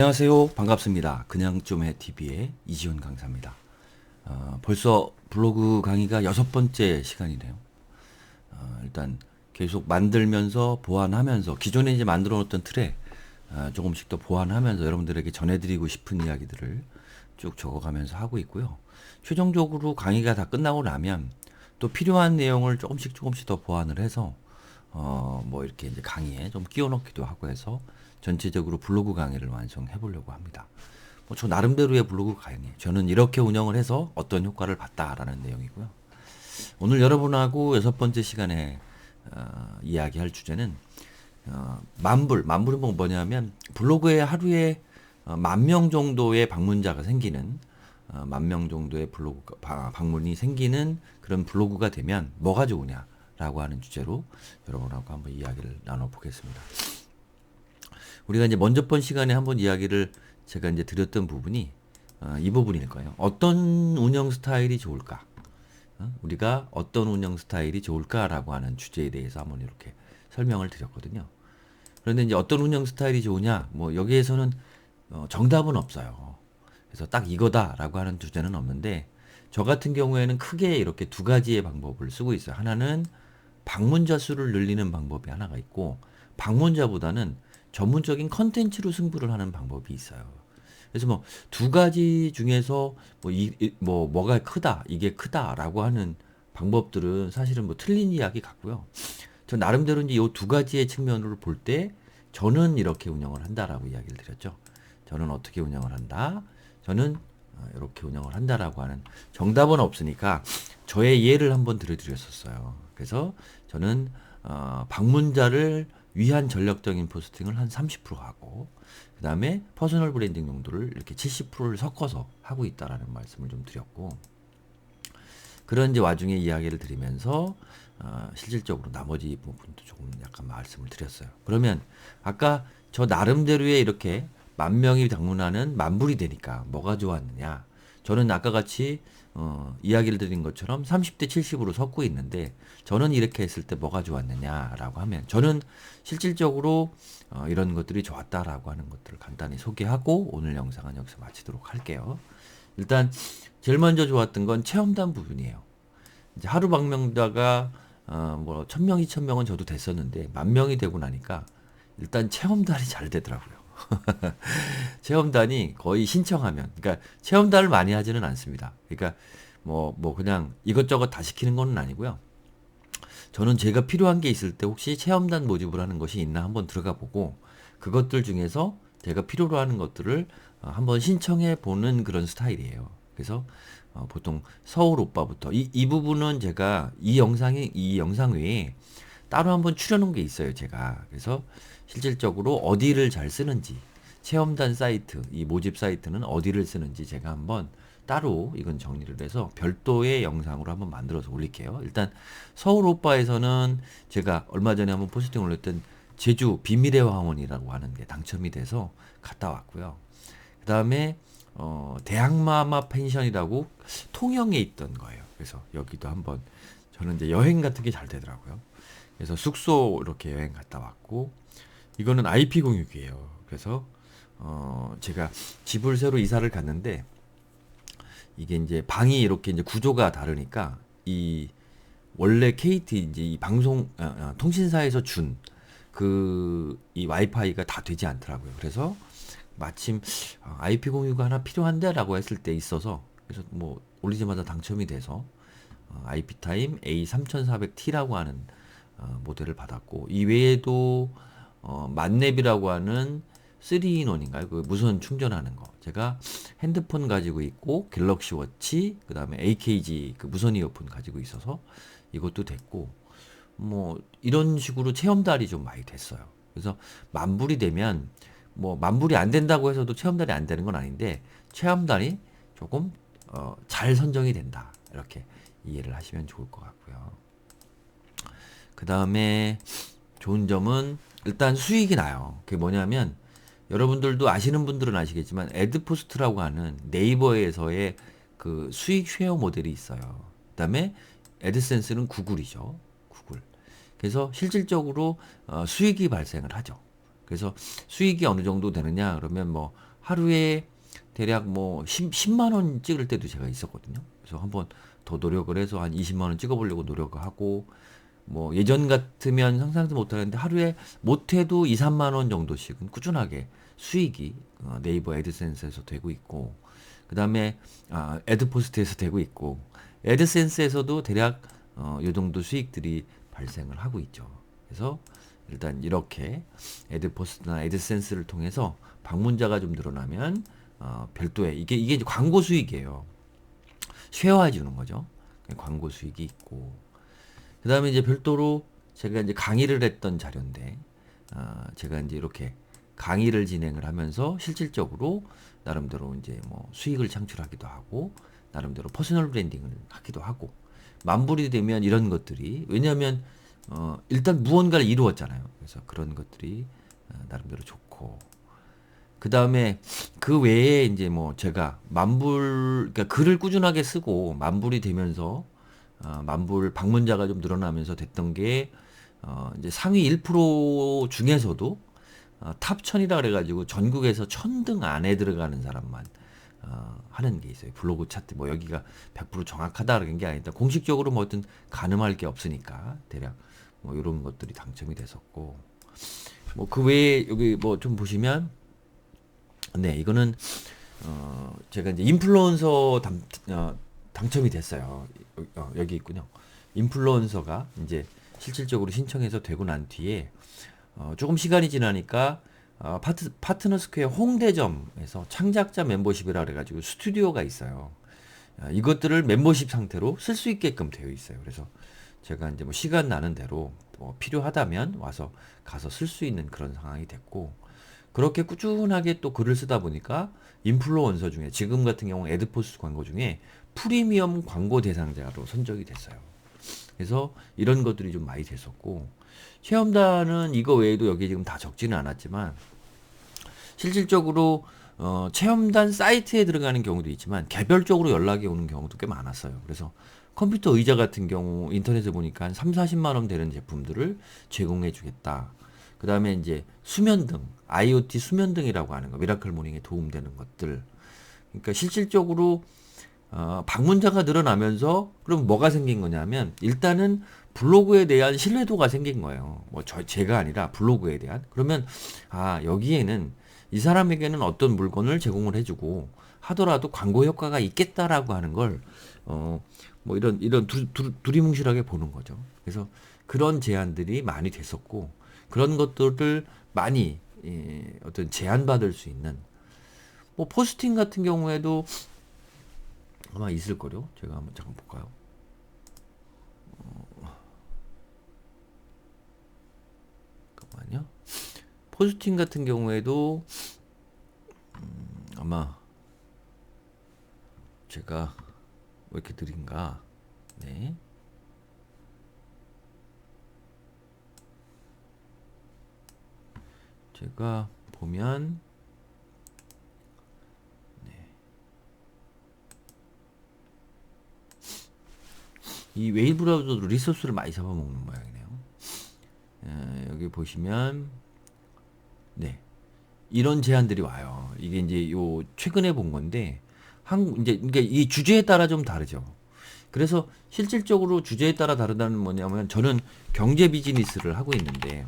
안녕하세요. 반갑습니다. 그냥 좀해 TV의 이지훈 강사입니다. 어, 벌써 블로그 강의가 여섯 번째 시간이네요. 어, 일단 계속 만들면서 보완하면서 기존에 이제 만들어 놓던 틀에 어, 조금씩 더 보완하면서 여러분들에게 전해드리고 싶은 이야기들을 쭉 적어가면서 하고 있고요. 최종적으로 강의가 다 끝나고 나면 또 필요한 내용을 조금씩 조금씩 더 보완을 해서 어, 뭐 이렇게 이제 강의에 좀 끼워 넣기도 하고 해서 전체적으로 블로그 강의를 완성해 보려고 합니다. 뭐 저 나름대로의 블로그 강의. 저는 이렇게 운영을 해서 어떤 효과를 봤다라는 내용이고요. 오늘 여러분하고 여섯 번째 시간에 어, 이야기할 주제는 어, 만불. 만불은 뭐 뭐냐면 블로그에 하루에 어, 만명 정도의 방문자가 생기는 어, 만명 정도의 블로그 바- 방문이 생기는 그런 블로그가 되면 뭐가 좋으냐라고 하는 주제로 여러분하고 한번 이야기를 나눠 보겠습니다. 우리가 이제 먼저 번 시간에 한번 이야기를 제가 이제 드렸던 부분이 어, 이 부분일 거예요. 어떤 운영 스타일이 좋을까? 어? 우리가 어떤 운영 스타일이 좋을까라고 하는 주제에 대해서 한번 이렇게 설명을 드렸거든요. 그런데 이제 어떤 운영 스타일이 좋으냐? 뭐 여기에서는 어, 정답은 없어요. 그래서 딱 이거다라고 하는 주제는 없는데 저 같은 경우에는 크게 이렇게 두 가지의 방법을 쓰고 있어요. 하나는 방문자 수를 늘리는 방법이 하나가 있고 방문자보다는 전문적인 컨텐츠로 승부를 하는 방법이 있어요. 그래서 뭐 두 가지 중에서 뭐 이 뭐 뭐가 크다 이게 크다라고 하는 방법들은 사실은 뭐 틀린 이야기 같고요. 저 나름대로 이제 이 두 가지의 측면으로 볼 때 저는 이렇게 운영을 한다라고 이야기를 드렸죠. 저는 어떻게 운영을 한다? 저는 어, 이렇게 운영을 한다라고 하는 정답은 없으니까 저의 예를 한번 들어드렸었어요. 그래서 저는 어, 방문자를 위한 전략적인 포스팅을 한 30% 하고 그 다음에 퍼스널 브랜딩 용도를 이렇게 70%를 섞어서 하고 있다라는 말씀을 좀 드렸고 그런 이제 와중에 이야기를 드리면서 어, 실질적으로 나머지 부분도 조금 약간 말씀을 드렸어요. 그러면 아까 저 나름대로의 이렇게 만 명이 방문하는 만불이 되니까 뭐가 좋았느냐? 저는 아까 같이 어, 이야기를 드린 것처럼 30대 70으로 섞고 있는데 저는 이렇게 했을 때 뭐가 좋았느냐라고 하면 저는 실질적으로 어, 이런 것들이 좋았다라고 하는 것들을 간단히 소개하고 오늘 영상은 여기서 마치도록 할게요. 일단 제일 먼저 좋았던 건 체험단 부분이에요. 이제 하루 방명자가 어뭐 천 명, 이천 명은 저도 됐었는데 만 명이 되고 나니까 일단 체험단이 잘 되더라고요. 체험단이 거의 신청하면, 그러니까 체험단을 많이 하지는 않습니다. 그러니까 뭐, 뭐 그냥 이것저것 다 시키는 건 아니고요. 저는 제가 필요한 게 있을 때 혹시 체험단 모집을 하는 것이 있나 한번 들어가 보고 그것들 중에서 제가 필요로 하는 것들을 어, 한번 신청해 보는 그런 스타일이에요. 그래서 어, 보통 서울 오빠부터 이, 이 부분은 제가 이 영상이 이 영상 외에 따로 한번 추려놓은 게 있어요. 제가 그래서 실질적으로 어디를 잘 쓰는지 체험단 사이트 이 모집 사이트는 어디를 쓰는지 제가 한번 따로 이건 정리를 해서 별도의 영상으로 한번 만들어서 올릴게요. 일단 서울 오빠에서는 제가 얼마 전에 한번 포스팅 올렸던 제주 비밀의 황혼이라고 하는 게 당첨이 돼서 갔다 왔고요. 그 다음에 어, 대학마마 펜션이라고 통영에 있던 거예요. 그래서 여기도 한번 저는 이제 여행 같은 게 잘 되더라고요. 그래서 숙소 이렇게 여행 갔다 왔고 이거는 IP 공유기예요. 그래서 어, 제가 집을 새로 이사를 갔는데 이게 이제 방이 이렇게 이제 구조가 다르니까 이 원래 KT 이제 이 방송 아, 아, 통신사에서 준 그 이 와이파이가 다 되지 않더라고요. 그래서 마침 아, IP 공유가 하나 필요한데라고 했을 때 있어서 그래서 뭐 올리자마자 당첨이 돼서 어, IP 타임 A3400T라고 하는 어, 모델을 받았고 이 외에도 어, 만렙이라고 하는 3인원인가요? 그 무선 충전하는 거. 제가 핸드폰 가지고 있고 갤럭시 워치, 그 다음에 AKG 그 무선 이어폰 가지고 있어서 이것도 됐고 뭐 이런 식으로 체험달이 좀 많이 됐어요. 그래서 만불이 되면 뭐 만불이 안 된다고 해서도 체험달이 안 되는 건 아닌데 체험달이 조금 어, 잘 선정이 된다. 이렇게 이해를 하시면 좋을 것 같고요. 그 다음에 좋은 점은 일단 수익이 나요. 그게 뭐냐면 여러분들도 아시는 분들은 아시겠지만 에드포스트라고 하는 네이버에서의 그 수익 쉐어 모델이 있어요. 그다음에 에드센스는 구글이죠. 구글. 그래서 실질적으로 어, 수익이 발생을 하죠. 그래서 수익이 어느 정도 되느냐 그러면 뭐 하루에 대략 뭐 10, 10만 원 찍을 때도 제가 있었거든요. 그래서 한번 더 노력을 해서 한 20만 원 찍어 보려고 노력을 하고 뭐 예전 같으면 상상도 못하는데 하루에 못해도 2, 3만 원 정도씩은 꾸준하게 수익이 어, 네이버 애드센스에서 되고 있고 그 다음에 아, 애드포스트에서 되고 있고 애드센스에서도 대략 어, 요 정도 수익들이 발생을 하고 있죠. 그래서 일단 이렇게 애드포스트나 애드센스를 통해서 방문자가 좀 늘어나면 어, 별도의 이게 이게 광고 수익이에요. 쉐어해 주는 거죠. 광고 수익이 있고 그 다음에 이제 별도로 제가 이제 강의를 했던 자료인데, 어, 제가 이제 이렇게 강의를 진행을 하면서 실질적으로 나름대로 이제 뭐 수익을 창출하기도 하고, 나름대로 퍼스널 브랜딩을 하기도 하고, 만불이 되면 이런 것들이, 왜냐하면, 어, 일단 무언가를 이루었잖아요. 그래서 그런 것들이 어, 나름대로 좋고, 그 다음에 그 외에 이제 뭐 제가 만불, 그러니까 글을 꾸준하게 쓰고 만불이 되면서 어, 만불 방문자가 좀 늘어나면서 됐던 게 어, 이제 상위 1% 중에서도 어, 탑 천이라 그래가지고 전국에서 천등 안에 들어가는 사람만 어, 하는 게 있어요. 블로그 차트 뭐 여기가 100% 정확하다는 게 아니다. 공식적으로 뭐 어떤 가늠할 게 없으니까 대략 뭐 이런 것들이 당첨이 됐었고 뭐 그 외에 여기 뭐 좀 보시면 네 이거는 어 제가 이제 인플루언서 담, 어, 당첨이 됐어요. 어, 여기 있군요. 인플루언서가 이제 실질적으로 신청해서 되고 난 뒤에 어, 조금 시간이 지나니까 어, 파트, 파트너 스퀘어 홍대점에서 창작자 멤버십이라 그래가지고 스튜디오가 있어요. 어, 이것들을 멤버십 상태로 쓸 수 있게끔 되어 있어요. 그래서 제가 이제 뭐 시간 나는 대로 뭐 필요하다면 와서 가서 쓸 수 있는 그런 상황이 됐고 그렇게 꾸준하게 또 글을 쓰다 보니까 인플루언서 중에 지금 같은 경우 에드포스 광고 중에 프리미엄 광고 대상자로 선정이 됐어요. 그래서 이런 것들이 좀 많이 됐었고 체험단은 이거 외에도 여기 지금 다 적지는 않았지만 실질적으로 어, 체험단 사이트에 들어가는 경우도 있지만 개별적으로 연락이 오는 경우도 꽤 많았어요. 그래서 컴퓨터 의자 같은 경우 인터넷에 보니까 한 3, 40만 원 되는 제품들을 제공해 주겠다. 그 다음에 이제 수면등, IoT 수면등이라고 하는 거, 미라클 모닝에 도움되는 것들. 그러니까 실질적으로 어, 방문자가 늘어나면서 그럼 뭐가 생긴 거냐면 일단은 블로그에 대한 신뢰도가 생긴 거예요. 뭐 저 제가 아니라 블로그에 대한. 그러면 아 여기에는 이 사람에게는 어떤 물건을 제공을 해주고 하더라도 광고 효과가 있겠다라고 하는 걸 어 뭐 이런 이런 두, 두, 두리뭉실하게 보는 거죠. 그래서 그런 제안들이 많이 됐었고 그런 것들을 많이 예, 어떤 제안받을 수 있는 뭐 포스팅 같은 경우에도 아마 있을 거요. 제가 한번 잠깐 볼까요? 어, 잠깐만요. 포스팅 같은 경우에도 음, 아마 제가 왜 이렇게 느린가? 네. 제가 보면 이 웨일 브라우저도 리소스를 많이 잡아먹는 모양이네요. 에, 여기 보시면 네 이런 제안들이 와요. 이게 이제 요 최근에 본 건데 한국 이제 이게 이 주제에 따라 좀 다르죠. 그래서 실질적으로 주제에 따라 다르다는 뭐냐면 저는 경제 비즈니스를 하고 있는데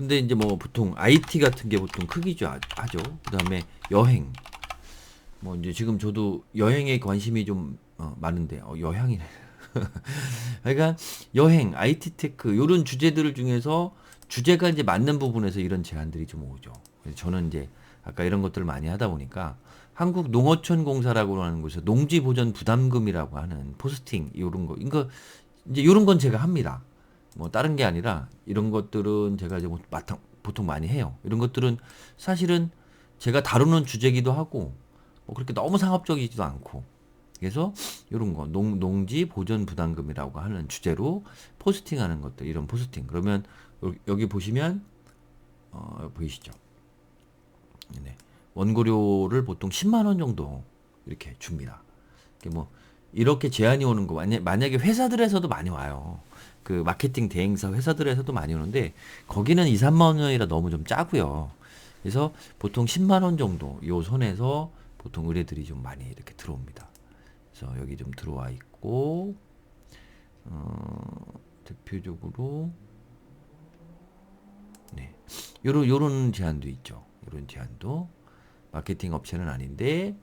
근데 이제 뭐 보통 IT 같은 게 보통 크기죠 하죠. 그다음에 여행 뭐 이제 지금 저도 여행에 관심이 좀 어, 많은데 어, 여행이네. 그러니까 여행, IT 테크 이런 주제들 중에서 주제가 이제 맞는 부분에서 이런 제안들이 좀 오죠. 그래서 저는 이제 아까 이런 것들을 많이 하다 보니까 한국 농어촌 공사라고 하는 곳에서 농지 보전 부담금이라고 하는 포스팅 이런 거 이거 이제 이런 건 제가 합니다. 뭐 다른 게 아니라 이런 것들은 제가 이제 뭐 보통 많이 해요. 이런 것들은 사실은 제가 다루는 주제기도 하고 뭐 그렇게 너무 상업적이지도 않고 그래서 이런 거 농, 농지 보전 부담금이라고 하는 주제로 포스팅하는 것들 이런 포스팅 그러면 여기 보시면 어, 보이시죠? 네. 원고료를 보통 10만 원 정도 이렇게 줍니다. 뭐 이렇게 제안이 오는 거 만약에 회사들에서도 많이 와요. 그 마케팅 대행사 회사들에서도 많이 오는데 거기는 2, 3만 원이라 너무 좀 짜고요. 그래서 보통 10만 원 정도 요 선에서 보통 의뢰들이 좀 많이 이렇게 들어옵니다. 그래서 여기 좀 들어와 있고 어, 대표적으로 네. 요런 요런 제한도 있죠. 요런 제한도 마케팅 업체는 아닌데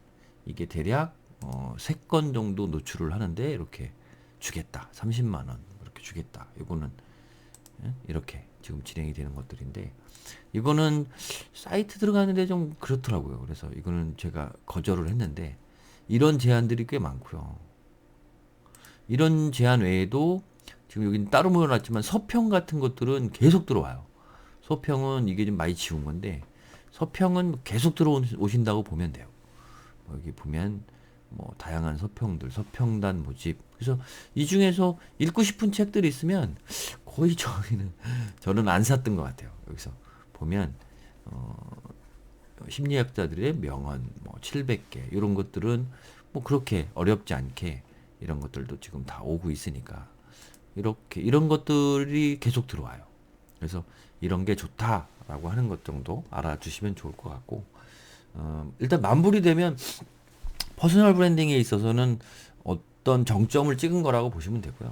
이게 대략 어, 3건 정도 노출을 하는데 이렇게 주겠다. 30만 원 주겠다. 요거는 예? 이렇게 지금 진행이 되는 것들인데 이거는 사이트 들어가는데 좀 그렇더라고요. 그래서 이거는 제가 거절을 했는데 이런 제한들이 꽤 많고요. 이런 제한 외에도 지금 여기는 따로 모여놨지만 서평 같은 것들은 계속 들어와요. 서평은 이게 좀 많이 지운 건데 서평은 계속 들어오신다고 보면 돼요. 뭐 여기 보면 뭐 다양한 서평들, 서평단 모집. 그래서 이 중에서 읽고 싶은 책들이 있으면 거의 저희는 저는 안 샀던 것 같아요. 여기서 보면 어, 심리학자들의 명언 뭐 700개 이런 것들은 뭐 그렇게 어렵지 않게 이런 것들도 지금 다 오고 있으니까 이렇게 이런 것들이 계속 들어와요. 그래서 이런 게 좋다라고 하는 것 정도 알아주시면 좋을 것 같고 어, 일단 만불이 되면 퍼스널 브랜딩에 있어서는 어 떤 정점을 찍은 거라고 보시면 되고요.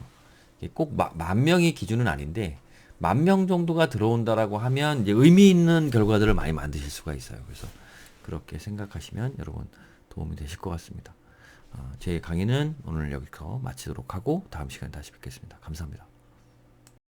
꼭 만 명이 기준은 아닌데 만 명 정도가 들어온다라고 하면 이제 의미 있는 결과들을 많이 만드실 수가 있어요. 그래서 그렇게 생각하시면 여러분 도움이 되실 것 같습니다. 어, 제 강의는 오늘 여기서 마치도록 하고 다음 시간에 다시 뵙겠습니다. 감사합니다.